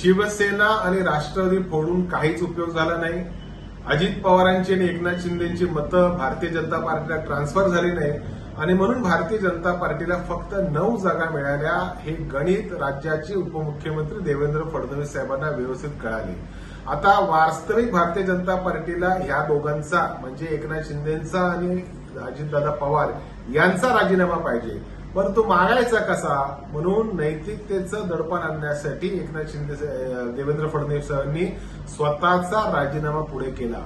शिवसेना आणि राष्ट्रवादी फोडून काहीच उपयोग झाला नाही. अजित पवारांची आणि एकनाथ शिंदेची मतं भारतीय जनता पार्टीला ट्रान्सफर झाली नाही आणि म्हणून भारतीय जनता पार्टीला फक्त नऊ जागा मिळाल्या. हे गणित राज्याचे उपमुख्यमंत्री देवेंद्र फडणवीस साहेबांना व्यवस्थित कळाले. आता वास्तविक भारतीय जनता पार्टीला ह्या दोघांचा म्हणजे एकनाथ शिंदेचा आणि अजितदादा पवार यांचा राजीनामा पाहिजे. पण तो मागायचा कसा? म्हणून नैतिकतेचं दडपण आणण्यासाठी एकनाथ शिंदे देवेंद्र फडणवीस सरांनी स्वतःचा राजीनामा पुढे केला.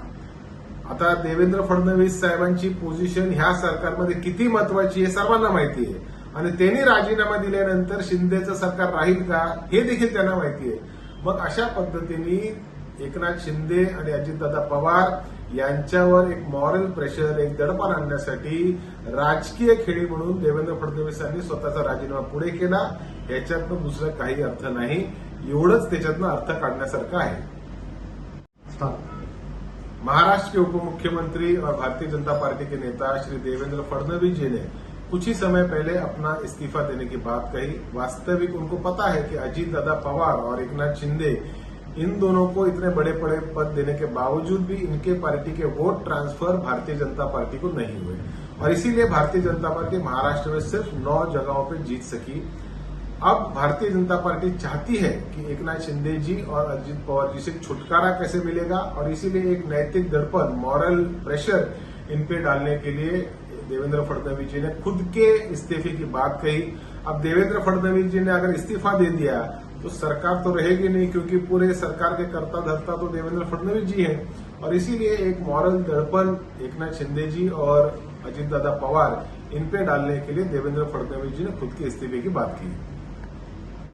आता देवेंद्र फडणवीस साहेबांची पोझिशन ह्या सरकारमध्ये किती महत्वाची आहे सर्वांना माहिती आहे. आणि त्यांनी राजीनामा दिल्यानंतर शिंदेचं सरकार राहील का हे देखील त्यांना माहिती आहे. मग अशा पद्धतीने एकनाथ शिंदे आणि अजितदादा पवार यांच्यावर एक मॉरल प्रेशर एक दडपण आणण्यासाठी राजकीय खेळी म्हणून देवेंद्र फडणवीस यांनी स्वतःचा राजीनामा पुढे केला. याच्यातनं दुसरं काही अर्थ नाही. एवढंच त्याच्यातनं अर्थ काढण्यासारखं आहे. महाराष्ट्र के उप मुख्यमंत्री और भारतीय जनता पार्टी के नेता श्री देवेंद्र फडणवीस जी ने कुछ ही समय पहले अपना इस्तीफा देने की बात कही. वास्तविक उनको पता है कि अजीत दादा पवार और एकनाथ शिंदे इन दोनों को इतने बड़े बड़े पद देने के बावजूद भी इनके पार्टी के vote transfer Bharatiya Janata party को नहीं हुए। और इसीलिए भारतीय जनता पार्टी महाराष्ट्र में सिर्फ़ नौ जगहों पर जीत सकी। अब भारतीय जनता पार्टी चाहती है कि एकनाथ शिंदे जी और अजित पवार जी से छुटकारा कैसे मिलेगा और इसीलिए एक नैतिक दर्पण मॉरल प्रेशर इन पे डालने के लिए देवेंद्र फडणवीस जी ने खुद के इस्तीफे की बात कही। अब देवेंद्र फडणवीस जी ने अगर इस्तीफा दे दिया तो सरकार तो रहेगी नहीं, क्योंकि पूरे सरकार के कर्ता धर्ता तो देवेंद्र फडणवीस जी हैं। और इसीलिए एक मॉरल दर्पण एकनाथ शिंदे जी और अजीत दादा पवार इन पे डालने के लिए देवेंद्र फडणवीस जी ने खुद के इस्तीफे की बात की।